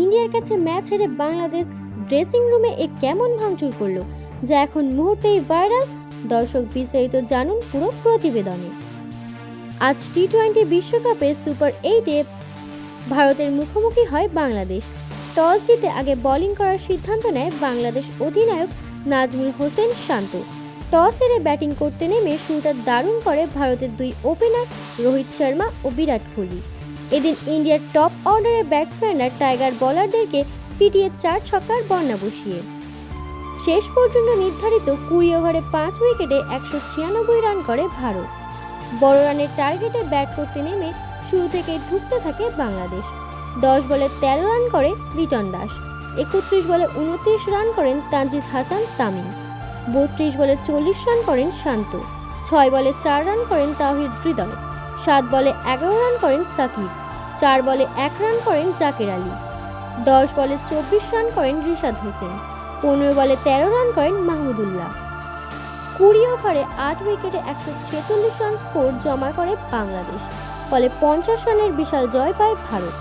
ইন্ডিয়ার কাছে ম্যাচ হেরে বাংলাদেশ ড্রেসিং রুমে এ কেমন ভাঙচুর করল, যা এখন মুহূর্তেই ভাইরাল? দর্শক বিস্তারিত জানুন পুরো প্রতিবেদনে। আজ টি টোয়েন্টি বিশ্বকাপে সুপার এইটে ভারতের মুখোমুখি হয় বাংলাদেশ। টস জিতে আগে বোলিং করার সিদ্ধান্ত নেয় বাংলাদেশ অধিনায়ক নাজমুল হোসেন শান্ত। টস হেরে ব্যাটিং করতে নেমে শুরুটা দারুণ করে ভারতের দুই ওপেনার, রোহিত শর্মা ও বিরাট কোহলি। এদিন ইন্ডিয়ার টপ অর্ডারের ব্যাটসম্যানরা টাইগার বোলারদেরকে পিটিয়ে চার ছক্কার বন্যা বসিয়ে। শেষ পর্যন্ত নির্ধারিত কুড়ি ওভারে পাঁচ উইকেটে একশো ছিয়ানব্বই রান করে ভারত। বড় রানের টার্গেটে ব্যাট করতে নেমে শুরু থেকেই ঢুকতে থাকে বাংলাদেশ। দশ বলে তেরো রান করে লিটন দাস, একত্রিশ বলে উনত্রিশ রান করেন তানজিদ হাসান তামিম, বত্রিশ বলে চল্লিশ রান করেন শান্ত, ছয় বলে চার রান করেন তাহিদ হৃদয়। সাত বলে এগারো রান করেন সাকিব, চার বলে এক রান করেন জাকের আলী, দশ বলে চব্বিশ রান করেন রিশাদ হোসেন, পনেরো বলে তেরো রান করেন মাহমুদুল্লাহ। কুড়ি ওভারে আট উইকেটে একশো ছেচল্লিশ রান স্কোর জমা করে বাংলাদেশ, ফলে পঞ্চাশ রানের বিশাল জয় পায় ভারত।